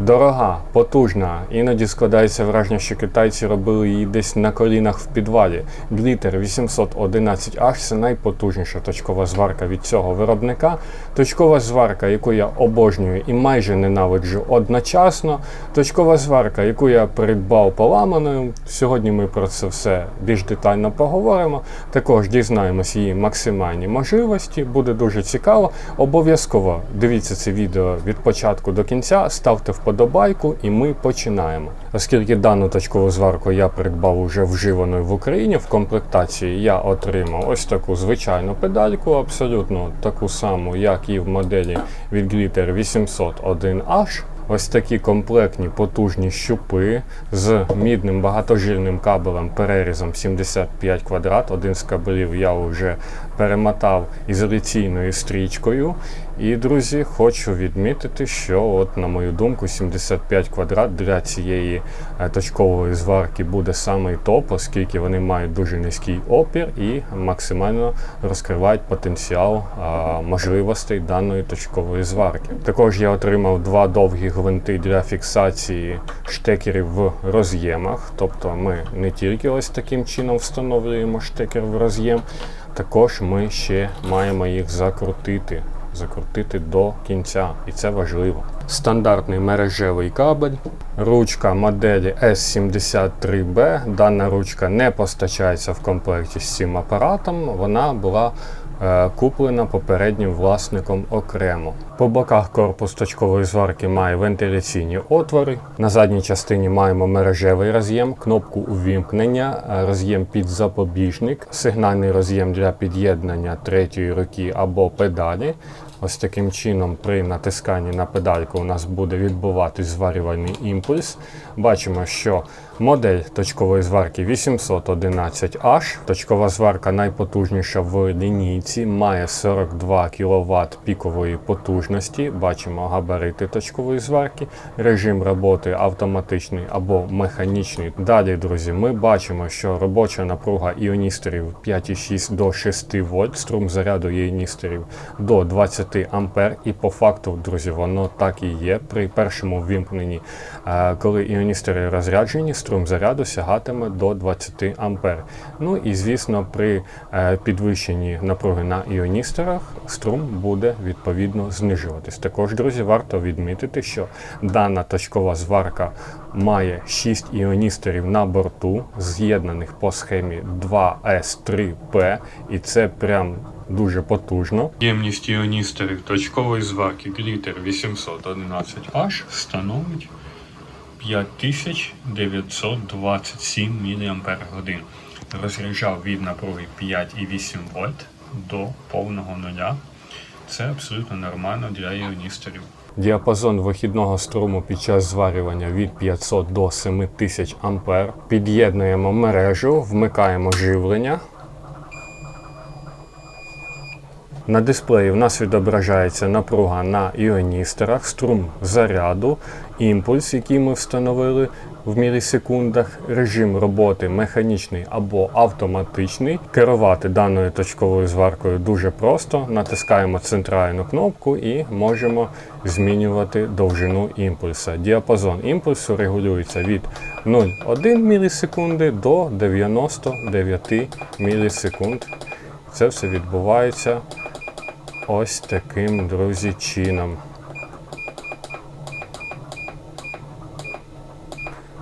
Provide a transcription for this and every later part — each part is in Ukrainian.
Дорога, потужна, іноді складається враження, що китайці робили її десь на колінах в підвалі. Глітер 811H це найпотужніша точкова зварка від цього виробника. Точкова зварка, яку я обожнюю і майже ненавиджу одночасно. Точкова зварка, яку я придбав поламаною. Сьогодні ми про це все більш детально поговоримо. Також дізнаємось її максимальні можливості. Буде дуже цікаво. Обов'язково дивіться це відео від початку до кінця, ставте вподобайку і ми починаємо. Оскільки дану точкову зварку я придбав уже вживаною в Україні, в комплектації я отримав ось таку звичайну педальку, абсолютно таку саму, як і в моделі від Glitter 801H. Ось такі комплектні потужні щупи з мідним багатожильним кабелем перерізом 75 квадрат. Один з кабелів я вже перемотав ізоляційною стрічкою. І, друзі, хочу відмітити, що, от, на мою думку, 75 квадрат для цієї е, точкової зварки буде самий топ, оскільки вони мають дуже низький опір і максимально розкривають потенціал а, можливостей даної точкової зварки. Також я отримав два довгі гвинти для фіксації штекерів в роз'ємах. Тобто ми не тільки ось таким чином встановлюємо штекер в роз'єм, також ми ще маємо їх закрутити закрутити до кінця, і це важливо. Стандартний мережевий кабель, ручка моделі S73B. Дана ручка не постачається в комплекті з цим апаратом. Вона була куплена попереднім власником окремо. По боках корпус точкової зварки має вентиляційні отвори. На задній частині маємо мережевий роз'єм, кнопку увімкнення, е, роз'єм під запобіжник, сигнальний роз'єм для під'єднання третьої руки або педалі. Ось таким чином, при натисканні на педальку у нас буде відбуватись зварювальний імпульс. Бачимо, що модель точкової зварки 811H. Точкова зварка найпотужніша в лінійці, має 42 кВт пікової потужності. Бачимо габарити точкової зварки, режим роботи автоматичний або механічний. Далі, друзі, ми бачимо, що робоча напруга іоністорів 5,6 до 6 вольт, струм заряду іоністорів до 20 ампер. І по факту, друзі, воно так і є. При першому ввімкненні, коли іоністори розряджені, струм заряду сягатиме до 20 ампер. Ну і звісно, при е, підвищенні напруги на іоністорах струм буде відповідно знижуватись. Також, друзі, варто відмітити, що дана точкова зварка має 6 іоністорів на борту, з'єднаних по схемі 2S3P, і це прям дуже потужно. Ємність іоністорів точкової зварки Glitter 811H становить 5927 мАч. Розряджав від напруги 5,8 вольт до повного нуля. Це абсолютно нормально для іоністорів. Діапазон вихідного струму під час зварювання від 500 до 7000 А. Під'єднуємо мережу, вмикаємо живлення. На дисплеї в нас відображається напруга на іоністорах, струм заряду, імпульс, який ми встановили в мілісекундах, режим роботи механічний або автоматичний. Керувати даною точковою зваркою дуже просто. Натискаємо центральну кнопку і можемо змінювати довжину імпульса. Діапазон імпульсу регулюється від 0,1 мілісекунди до 99 мілісекунд. Це все відбувається ось таким, друзі, чином.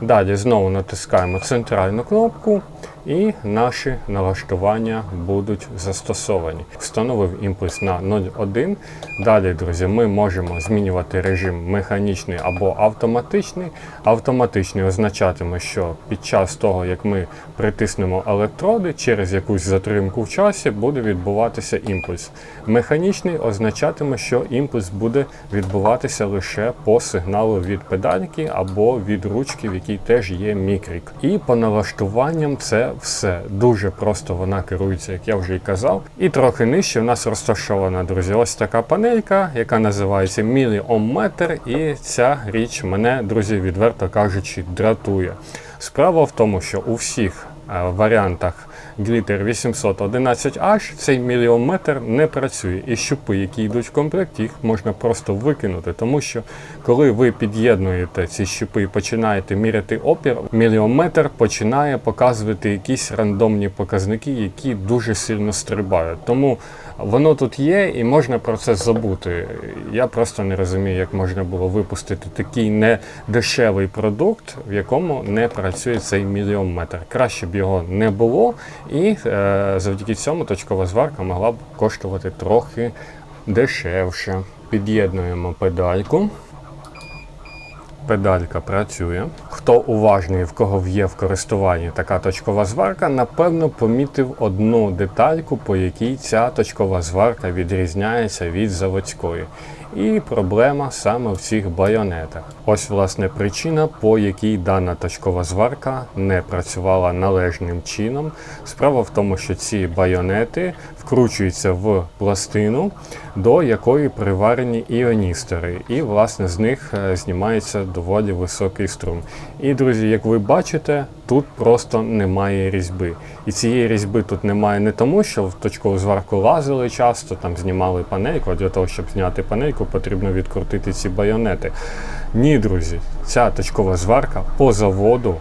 Далі знову натискаємо центральну кнопку і наші налаштування будуть застосовані. Встановив імпульс на 0,1. Далі, друзі, ми можемо змінювати режим механічний або автоматичний. Автоматичний означатиме, що під час того, як ми притиснемо електроди, через якусь затримку в часі буде відбуватися імпульс. Механічний означатиме, що імпульс буде відбуватися лише по сигналу від педальки або від ручки, в якій теж є мікрік. І по налаштуванням це все дуже просто вона керується, як я вже й казав. І трохи нижче в нас розташована, друзі, ось така панелька, яка називається міліомметр. І ця річ мене, друзі, відверто кажучи, дратує. Справа в тому, що у всіх е, варіантах Glitter 811H цей міліометр не працює. І щупи, які йдуть в комплекті, їх можна просто викинути, тому що коли ви під'єднуєте ці щупи і починаєте міряти опір, міліометр починає показувати якісь рандомні показники, які дуже сильно стрибають. Тому воно тут є і можна про це забути. Я просто не розумію, як можна було випустити такий недешевий продукт, в якому не працює цей міліометр. Краще б його не було, і е, завдяки цьому точкова зварка могла б коштувати трохи дешевше. Під'єднуємо педальку. Педалька працює. Хто уважний, в кого є в користуванні така точкова зварка, напевно помітив одну детальку, по якій ця точкова зварка відрізняється від заводської. І проблема саме в цих байонетах. Ось власне причина, по якій дана точкова зварка не працювала належним чином. Справа в тому, що ці байонети вкручуються в пластину, до якої приварені іоністори, і власне з них е, знімається доволі високий струм. І друзі, як ви бачите, тут просто немає різьби. І цієї різьби тут немає не тому, що в точкову зварку лазили часто, там знімали панельку, для того, щоб зняти панельку, потрібно відкрутити ці байонети. Ні, друзі, ця точкова зварка по заводу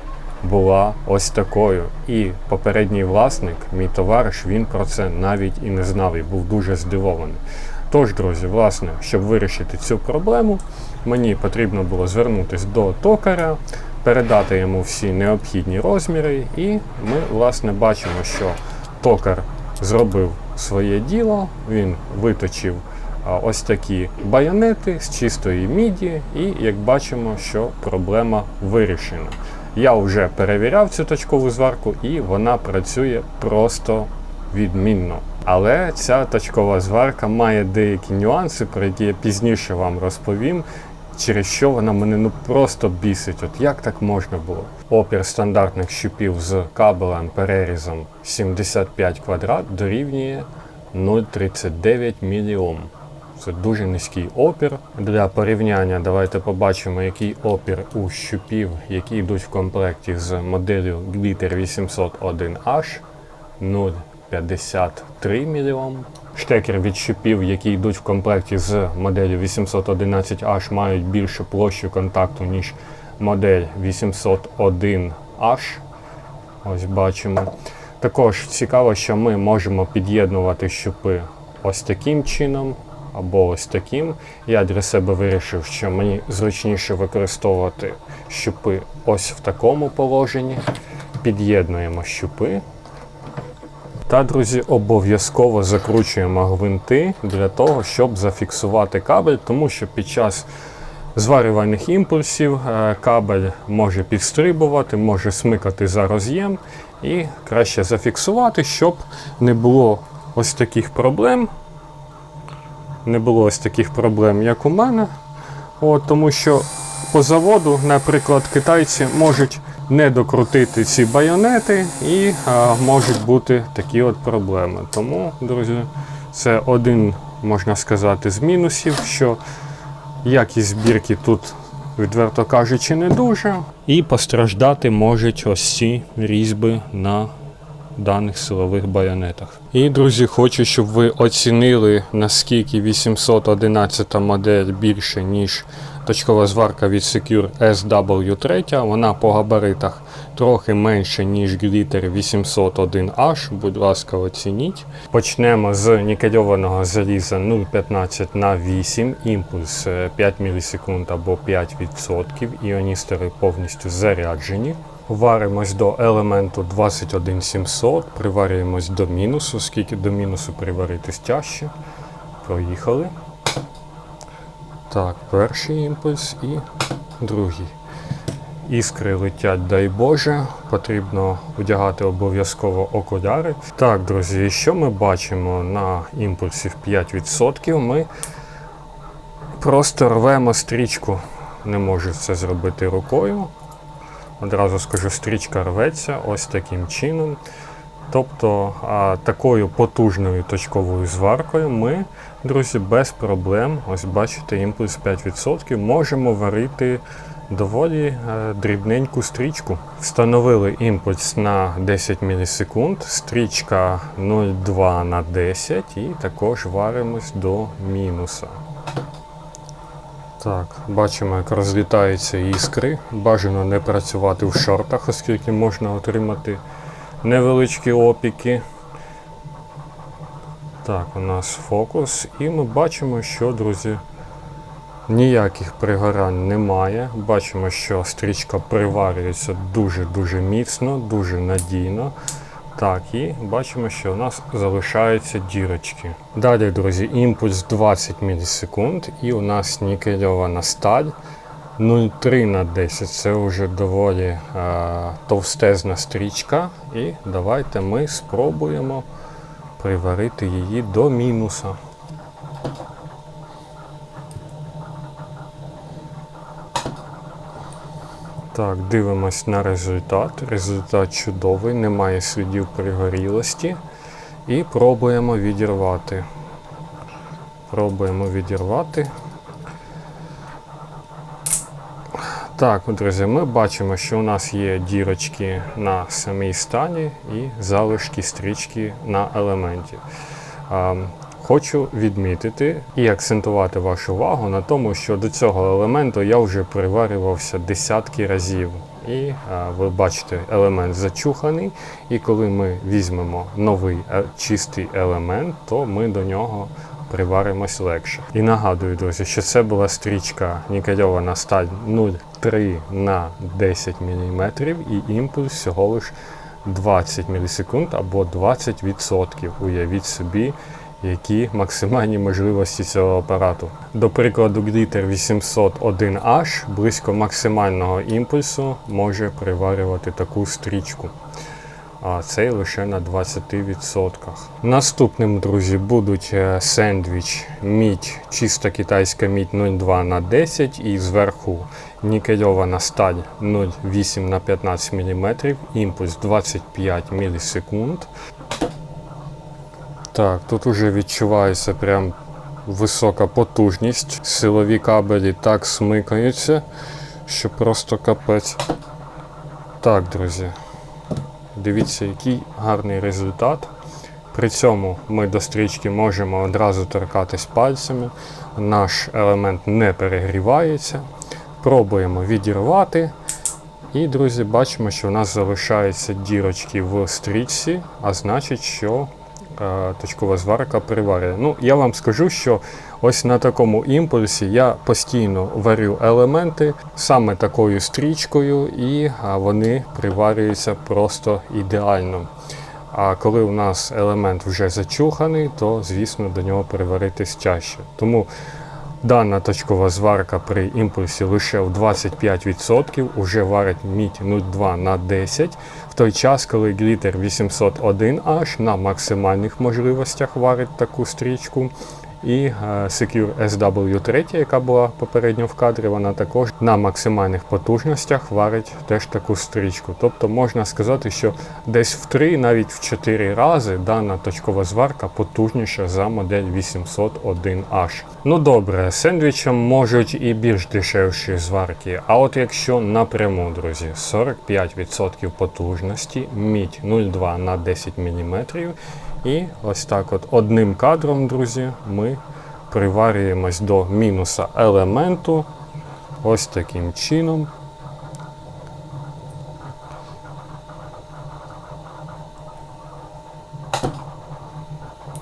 була ось такою. І попередній власник, мій товариш, він про це навіть і не знав і був дуже здивований. Тож, друзі, власне, щоб вирішити цю проблему, мені потрібно було звернутися до токаря, передати йому всі необхідні розміри, і ми, власне, бачимо, що токар зробив своє діло, він виточив ось такі байонети з чистої міді, і як бачимо, що проблема вирішена. Я вже перевіряв цю точкову зварку, і вона працює просто відмінно. Але ця точкова зварка має деякі нюанси, про які я пізніше вам розповім, через що вона мене ну просто бісить. От як так можна було? Опір стандартних щупів з кабелем перерізом 75 квадрат дорівнює 0,39 міліом. Це дуже низький опір. Для порівняння давайте побачимо, який опір у щупів, які йдуть в комплекті з моделлю Glitter 801H 0,53 мільйом. Штекер від щупів, які йдуть в комплекті з моделлю 811H, мають більшу площу контакту, ніж модель 801H. Ось бачимо. Також цікаво, що ми можемо під'єднувати щупи ось таким чином або ось таким. Я для себе вирішив, що мені зручніше використовувати щупи ось в такому положенні. Під'єднуємо щупи. Та, друзі, обов'язково закручуємо гвинти для того, щоб зафіксувати кабель, тому що під час зварювальних імпульсів е, кабель може підстрибувати, може смикати за роз'єм. І краще зафіксувати, щоб не було ось таких проблем не було ось таких проблем, як у мене. От, Тому що по заводу, наприклад, китайці можуть не докрутити ці байонети і а, можуть бути такі от проблеми. Тому, друзі, це один, можна сказати, з мінусів, що якість збірки тут, відверто кажучи, не дуже. І постраждати можуть ось ці різьби на даних силових байонетах. І, друзі, хочу, щоб ви оцінили, наскільки 811 модель більше, ніж точкова зварка від Secure SW3. Вона по габаритах трохи менше, ніж Glitter 801H. Будь ласка, оцініть. Почнемо з нікельованого заліза 0,15 на 8, імпульс 5 мілісекунд або 5%. Іоністори повністю заряджені. Варимось до елементу 21700, приварюємось до мінусу, скільки до мінусу приваритись тяжче. Проїхали. Так, перший імпульс і другий. Іскри летять, дай Боже, потрібно одягати обов'язково окуляри. Так, друзі, що ми бачимо на імпульсі в 5%? Ми просто рвемо стрічку. Не можу це зробити рукою. Одразу скажу, стрічка рветься ось таким чином. Тобто такою потужною точковою зваркою ми, друзі, без проблем, ось бачите, імпульс 5%, можемо варити доволі е, дрібненьку стрічку. Встановили імпульс на 10 мілісекунд, стрічка 0,2 на 10 і також варимось до мінуса. Так, бачимо, як розлітаються іскри. Бажано не працювати в шортах, оскільки можна отримати невеличкі опіки. Так, у нас фокус, і ми бачимо, що, друзі, ніяких пригорань немає. Бачимо, що стрічка приварюється дуже-дуже міцно, дуже надійно. Так, і бачимо, що у нас залишаються дірочки. Далі, друзі, імпульс 20 мілісекунд, і у нас нікельована сталь 0,3 на 10. Це вже доволі е, товстезна стрічка. І давайте ми спробуємо приварити її до мінуса. Так, дивимось на результат. Результат чудовий, немає слідів пригорілості. І пробуємо відірвати. Пробуємо відірвати. Так, друзі, ми бачимо, що у нас є дірочки на самій стані і залишки стрічки на елементі. Хочу відмітити і акцентувати вашу увагу на тому, що до цього елементу я вже приварювався десятки разів. І а, ви бачите, елемент зачуханий. І коли ми візьмемо новий е, чистий елемент, то ми до нього приваримось легше. І нагадую, друзі, що це була стрічка нікельована сталь 0,3 на 10 мм і імпульс всього лиш 20 мілісекунд або 20%. Уявіть собі, які максимальні можливості цього апарату. До прикладу, Glitter 801H близько максимального імпульсу може приварювати таку стрічку. А цей лише на 20%. Наступним, друзі, будуть е, сендвіч, мідь, чиста китайська мідь 0,2 на 10 і зверху нікельована сталь 0,8 на 15 мм, імпульс 25 мілісекунд. Так, тут уже відчувається прям висока потужність. Силові кабелі так смикаються, що просто капець. Так, друзі, дивіться, який гарний результат. При цьому ми до стрічки можемо одразу торкатись пальцями. Наш елемент не перегрівається. Пробуємо відірвати. І, друзі, бачимо, що у нас залишаються дірочки в стрічці, а значить, що точкова зварка приварює. Ну, я вам скажу, що ось на такому імпульсі я постійно варю елементи саме такою стрічкою, і вони приварюються просто ідеально. А коли у нас елемент вже зачуханий, то звісно до нього приваритись чаще. Тому дана точкова зварка при імпульсі лише в 25% уже варить мідь 0,2 на 10, в той час, коли глітер 801H на максимальних можливостях варить таку стрічку. І е, Secure SW3, яка була попередньо в кадрі, вона також на максимальних потужностях варить теж таку стрічку. Тобто можна сказати, що десь в 3, навіть в 4 рази дана точкова зварка потужніша за модель 801H. Ну добре, сендвічем можуть і більш дешевші зварки. А от якщо напряму, друзі, 45% потужності, мідь 0,2 на 10 мм. І ось так от одним кадром, друзі, ми приварюємось до мінуса елементу. Ось таким чином.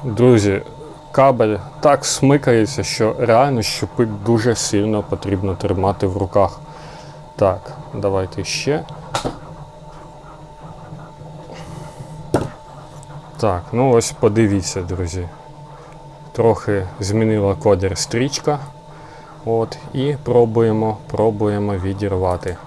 Друзі, кабель так смикається, що реально щупик дуже сильно потрібно тримати в руках. Так, давайте ще. Так, ну ось подивіться, друзі. Трохи змінила колір стрічка. От, І пробуємо, пробуємо відірвати.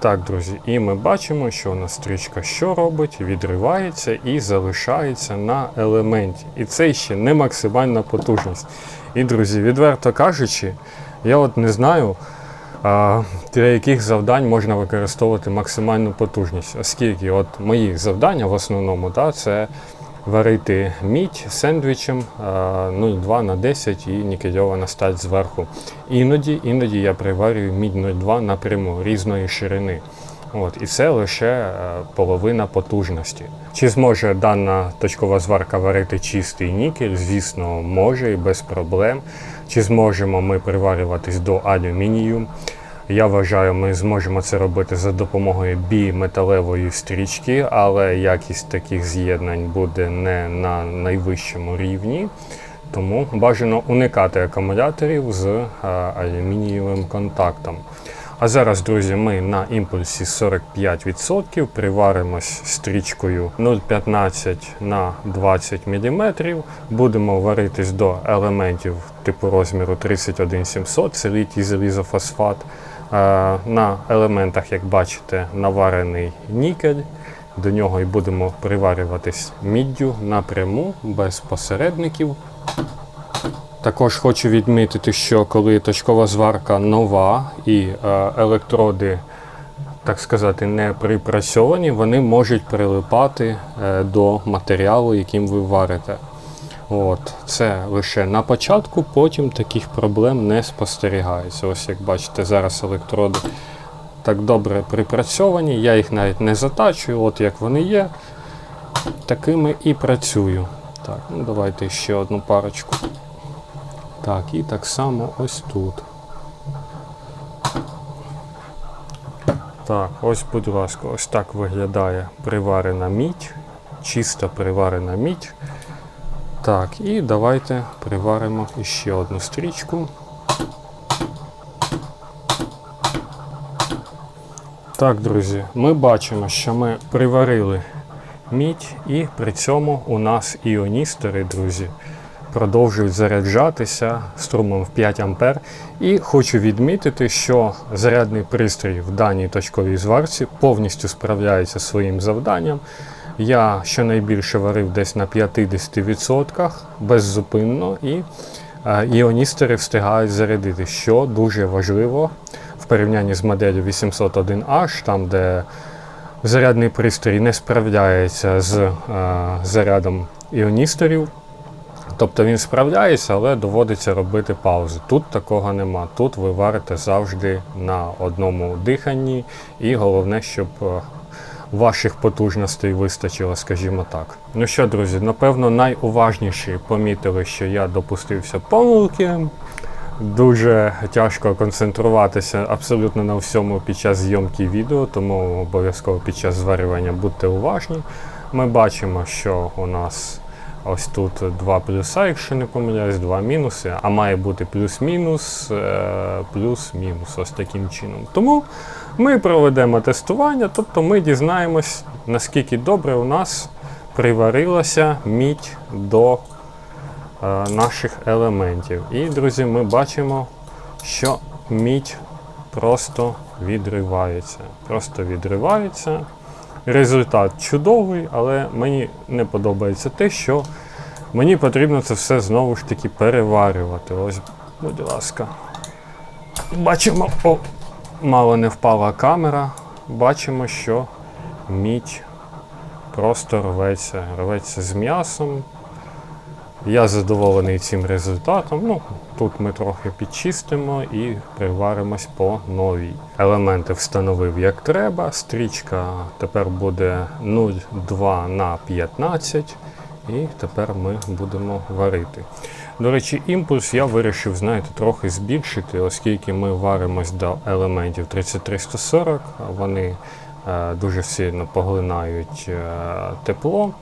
Так, друзі, і ми бачимо, що у нас стрічка що робить, відривається і залишається на елементі. І це ще не максимальна потужність. І, друзі, відверто кажучи, я от не знаю, для яких завдань можна використовувати максимальну потужність, оскільки от мої завдання в основному да, це варити мідь сендвічем е, 0,2 на 10 і нікельована сталь зверху. Іноді, іноді я приварюю мідь 0,2 напряму різної ширини. От, і це лише е, половина потужності. Чи зможе дана точкова зварка варити чистий нікель? Звісно, може і без проблем. Чи зможемо ми приварюватись до алюмінію? Я вважаю, ми зможемо це робити за допомогою біметалевої стрічки, але якість таких з'єднань буде не на найвищому рівні. Тому бажано уникати акумуляторів з е, алюмінієвим контактом. А зараз, друзі, ми на імпульсі 45% приваримось стрічкою 0,15 на 20 мм. Будемо варитись до елементів типу розміру 31700, це літій залізофосфат. Е, На елементах, як бачите, наварений нікель. До нього і будемо приварюватись міддю напряму, без посередників. Також хочу відмітити, що коли точкова зварка нова і е, електроди, так сказати, не припрацьовані, вони можуть прилипати е, до матеріалу, яким ви варите. От, це лише на початку, потім таких проблем не спостерігається. Ось як бачите, зараз електроди так добре припрацьовані, я їх навіть не затачую, от як вони є, такими і працюю. Так, ну давайте ще одну парочку. Так, і так само ось тут. Так, ось, будь ласка, ось так виглядає приварена мідь, чисто приварена мідь. Так, і давайте приваримо ще одну стрічку. Так, друзі, ми бачимо, що ми приварили мідь, і при цьому у нас іоністери, друзі, продовжують заряджатися струмом в 5 А. І хочу відмітити, що зарядний пристрій в даній точковій зварці повністю справляється своїм завданням. Я щонайбільше варив десь на 50% беззупинно, і е, іоністери встигають зарядити, що дуже важливо в порівнянні з моделлю 801H, там де зарядний пристрій не справляється з е, зарядом іоністорів. Тобто він справляється, але доводиться робити паузи. Тут такого нема. Тут ви варите завжди на одному диханні, і головне, щоб е, ваших потужностей вистачило, скажімо так. Ну що, друзі, напевно, найуважніші помітили, що я допустився помилки. Дуже тяжко концентруватися абсолютно на всьому під час зйомки відео, тому обов'язково під час зварювання будьте уважні. Ми бачимо, що у нас ось тут два плюса, якщо не помиляюсь, два мінуси, а має бути плюс-мінус, е, плюс-мінус, ось таким чином. Тому ми проведемо тестування, тобто ми дізнаємось, наскільки добре у нас приварилася мідь до е, наших елементів. І, друзі, ми бачимо, що мідь просто відривається. Просто відривається. Результат чудовий, але мені не подобається те, що мені потрібно це все знову ж таки переварювати. Ось, будь ласка. Бачимо, о, мало не впала камера. Бачимо, що мідь просто рветься, рветься з м'ясом. Я задоволений цим результатом. Ну, тут ми трохи підчистимо і приваримось по новій. Елементи встановив як треба. Стрічка тепер буде 0,2 на 15 і тепер ми будемо варити. До речі, імпульс я вирішив, знаєте, трохи збільшити, оскільки ми варимось до елементів 3340, вони е, дуже сильно поглинають е, тепло.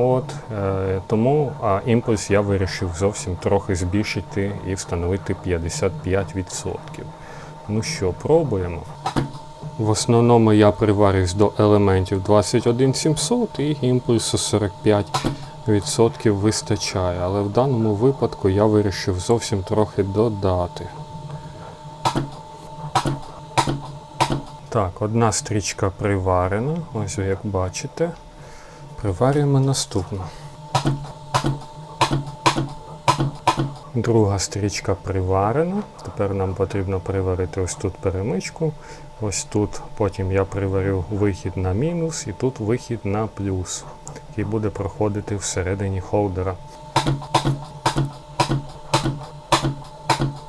От, е, тому а, імпульс я вирішив зовсім трохи збільшити і встановити 55%. Ну що, пробуємо. В основному я приварюсь до елементів 21700 і імпульсу 45% вистачає. Але в даному випадку я вирішив зовсім трохи додати. Так, одна стрічка приварена, ось як бачите. Приварюємо наступну. Друга стрічка приварена. Тепер нам потрібно приварити ось тут перемичку. Ось тут. Потім я приварю вихід на мінус і тут вихід на плюс, який буде проходити всередині холдера.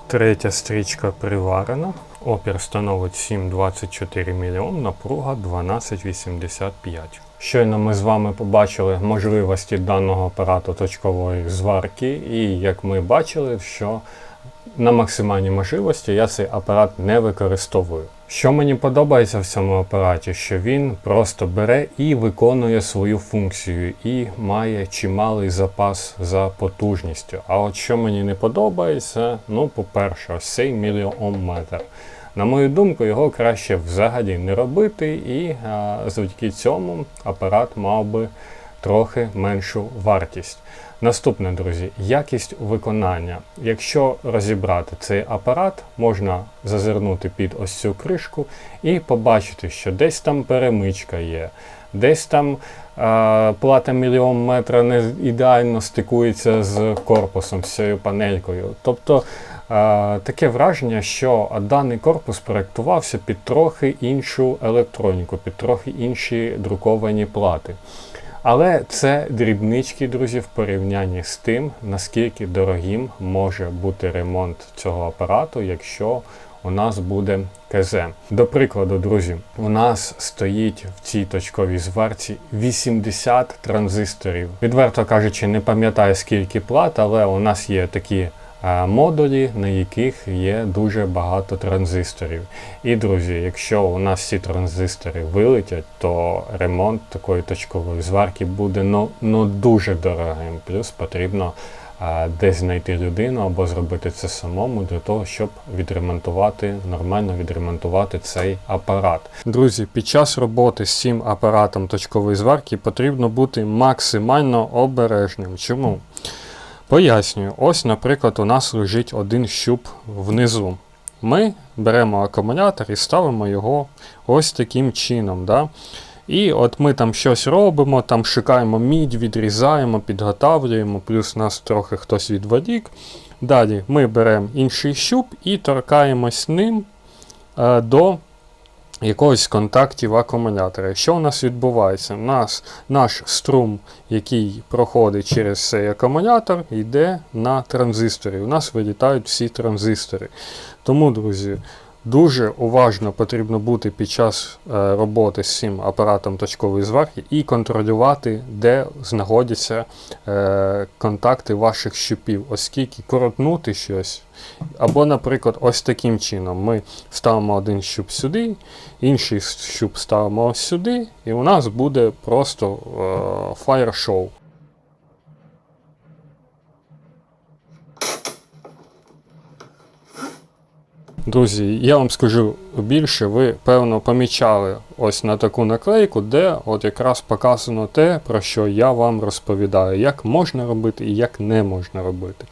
Третя стрічка приварена. Опір становить 7,24 мОм, напруга 12,85. Щойно ми з вами побачили можливості даного апарату точкової зварки, і як ми бачили, що на максимальній можливості я цей апарат не використовую. Що мені подобається в цьому апараті, що він просто бере і виконує свою функцію, і має чималий запас за потужністю. А от що мені не подобається, ну, по-перше, ось цей міліометр. На мою думку, його краще взагалі не робити, і завдяки цьому апарат мав би трохи меншу вартість. Наступне, друзі, якість виконання. Якщо розібрати цей апарат, можна зазирнути під ось цю кришку і побачити, що десь там перемичка є, десь там е, плата мільйон метра не ідеально стикується з корпусом, з цією панелькою. Тобто таке враження, що даний корпус проєктувався під трохи іншу електроніку, під трохи інші друковані плати. Але це дрібнички, друзі, в порівнянні з тим, наскільки дорогим може бути ремонт цього апарату, якщо у нас буде КЗ. До прикладу, друзі, у нас стоїть в цій точковій зварці 80 транзисторів. Відверто кажучи, не пам'ятаю скільки плат, але у нас є такі модулі, на яких є дуже багато транзисторів. І, друзі, якщо у нас ці транзистори вилетять, то ремонт такої точкової зварки буде ну, ну дуже дорогим. Плюс потрібно а, десь знайти людину або зробити це самому для того, щоб відремонтувати, нормально відремонтувати цей апарат. Друзі, під час роботи з цим апаратом точкової зварки потрібно бути максимально обережним. Чому? Пояснюю, ось, наприклад, у нас лежить один щуп внизу. Ми беремо акумулятор і ставимо його ось таким чином. Да? І от ми там щось робимо, там шукаємо мідь, відрізаємо, підготавлюємо, плюс нас трохи хтось відволік. Далі ми беремо інший щуп і торкаємось ним е, до якогось контактів акумулятора. Що у нас відбувається? У нас наш струм, який проходить через цей акумулятор, йде на транзистори. У нас вилітають всі транзистори. Тому, друзі, Дуже уважно потрібно бути під час е, роботи з цим апаратом точкової зварки і контролювати, де знаходяться е, контакти ваших щупів, оскільки коротнути щось. Або, наприклад, ось таким чином ми ставимо один щуп сюди, інший щуп ставимо сюди, і у нас буде просто фаєр-шоу. Друзі, я вам скажу більше, ви певно помічали ось на таку наклейку, де от якраз показано те, про що я вам розповідаю, як можна робити і як не можна робити.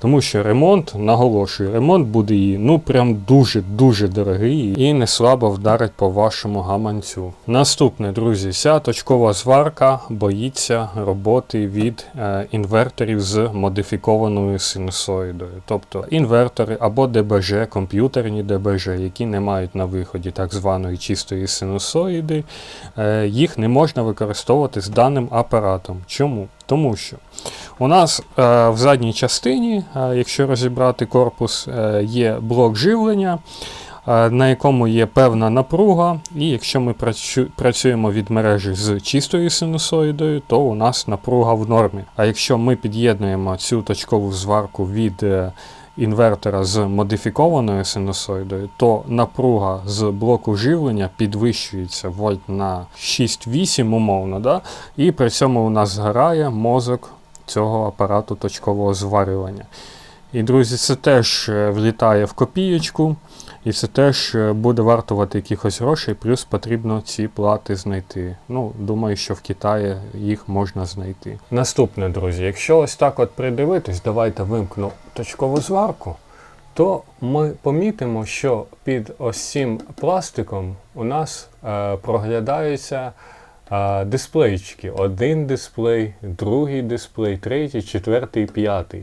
Тому що ремонт, наголошую, ремонт буде і ну прям дуже-дуже дорогий і не слабо вдарить по вашому гаманцю. Наступне, друзі, ця точкова зварка боїться роботи від е, інверторів з модифікованою синусоїдою. Тобто інвертори або ДБЖ, комп'ютерні ДБЖ, які не мають на виході так званої чистої синусоїди, е, їх не можна використовувати з даним апаратом. Чому? Тому що у нас е, в задній частині, е, якщо розібрати корпус, е, є блок живлення, на якому є певна напруга, і якщо ми працю, працюємо від мережі з чистою синусоїдою, то у нас напруга в нормі. А якщо ми під'єднуємо цю точкову зварку від інвертора з модифікованою синусоїдою, то напруга з блоку живлення підвищується вольт на 6-8 умовно, да? і при цьому у нас згорає мозок цього апарату точкового зварювання. І, друзі, це теж е, влітає в копієчку, і це теж е, буде вартувати якихось грошей, плюс потрібно ці плати знайти. Ну, думаю, що в Китаї їх можна знайти. Наступне, друзі, якщо ось так от придивитись, давайте вимкну точкову зварку, то ми помітимо, що під ось цим пластиком у нас е, проглядаються дисплейчики. Один дисплей, другий дисплей, третій, четвертий, п'ятий.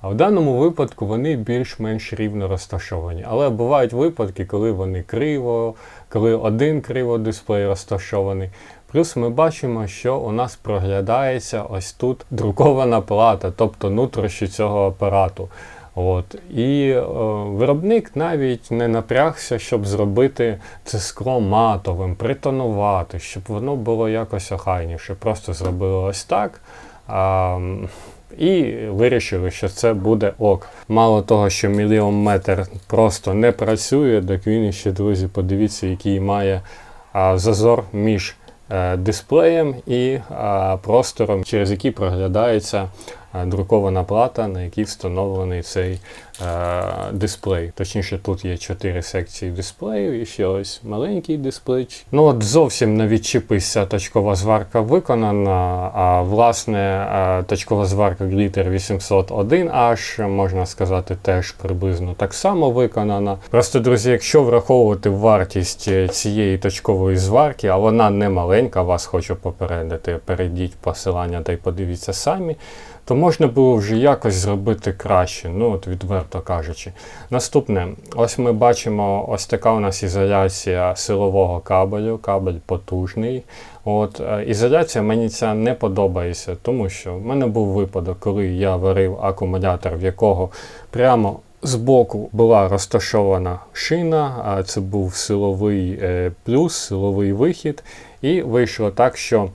А в даному випадку вони більш-менш рівно розташовані. Але бувають випадки, коли вони криво, коли один криво дисплей розташований. Плюс ми бачимо, що у нас проглядається ось тут друкована плата, тобто нутрощі цього апарату. От. І е, виробник навіть не напрягся, щоб зробити це скло матовим, притонувати, щоб воно було якось охайніше. Просто зробили ось так. А, і вирішили, що це буде ок. Мало того, що міліометр просто не працює, так він іще, друзі, подивіться, який має а, зазор між е, дисплеєм і а, простором, через який проглядається а, друкована плата, на якій встановлений цей е, дисплей. Точніше, тут є чотири секції дисплею і ще ось маленький дисплей. Ну от зовсім не відчепися точкова зварка виконана. А власне е, точкова зварка Glitter 801H, можна сказати, теж приблизно так само виконана. Просто, друзі, якщо враховувати вартість е, цієї точкової зварки, а вона не маленька, вас хочу попередити, перейдіть посилання та й подивіться самі то можна було вже якось зробити краще, ну от відверто кажучи. Наступне, ось ми бачимо, ось така у нас ізоляція силового кабелю, кабель потужний. От е, Ізоляція мені ця не подобається, тому що в мене був випадок, коли я варив акумулятор, в якого прямо Збоку була розташована шина, а це був силовий е, плюс, силовий вихід. І вийшло так, що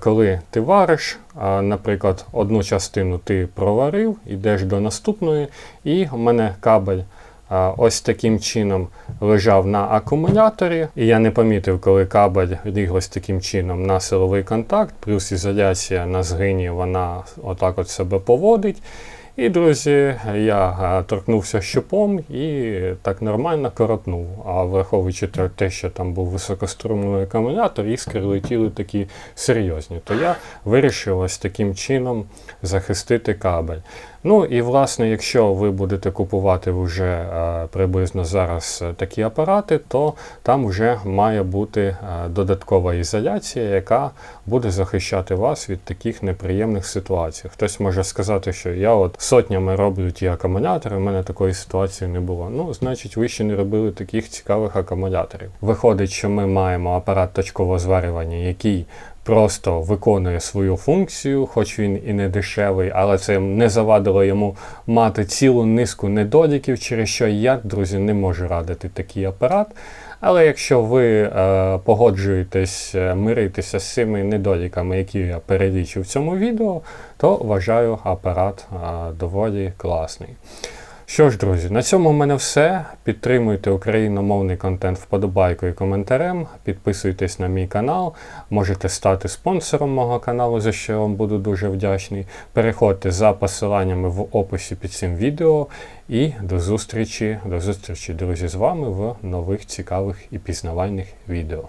коли ти вариш, наприклад, одну частину ти проварив, йдеш до наступної, і в мене кабель ось таким чином лежав на акумуляторі. І я не помітив, коли кабель ліг ось таким чином на силовий контакт, плюс ізоляція на згині, вона отак от себе поводить. І, друзі, я торкнувся щупом і так нормально коротнув. А враховуючи те, що там був високострумний акумулятор, іскри летіли такі серйозні. То я вирішив ось таким чином захистити кабель. Ну і власне, якщо ви будете купувати вже е, приблизно зараз такі апарати, то там вже має бути е, додаткова ізоляція, яка буде захищати вас від таких неприємних ситуацій. Хтось може сказати, що я от сотнями роблю ті акумулятори, в мене такої ситуації не було. Ну, значить, ви ще не робили таких цікавих акумуляторів. Виходить, що ми маємо апарат точкового зварювання, який просто виконує свою функцію, хоч він і не дешевий, але це не завадило йому мати цілу низку недоліків, через що я, друзі, не можу радити такий апарат. Але якщо ви е, погоджуєтесь е, миритися з цими недоліками, які я перелічив в цьому відео, то вважаю апарат е, доволі класний. Що ж, друзі, на цьому в мене все. Підтримуйте україномовний контент вподобайкою і коментарем. Підписуйтесь на мій канал, можете стати спонсором мого каналу, за що я вам буду дуже вдячний. Переходьте за посиланнями в описі під цим відео. І до зустрічі, до зустрічі, друзі, з вами в нових цікавих і пізнавальних відео.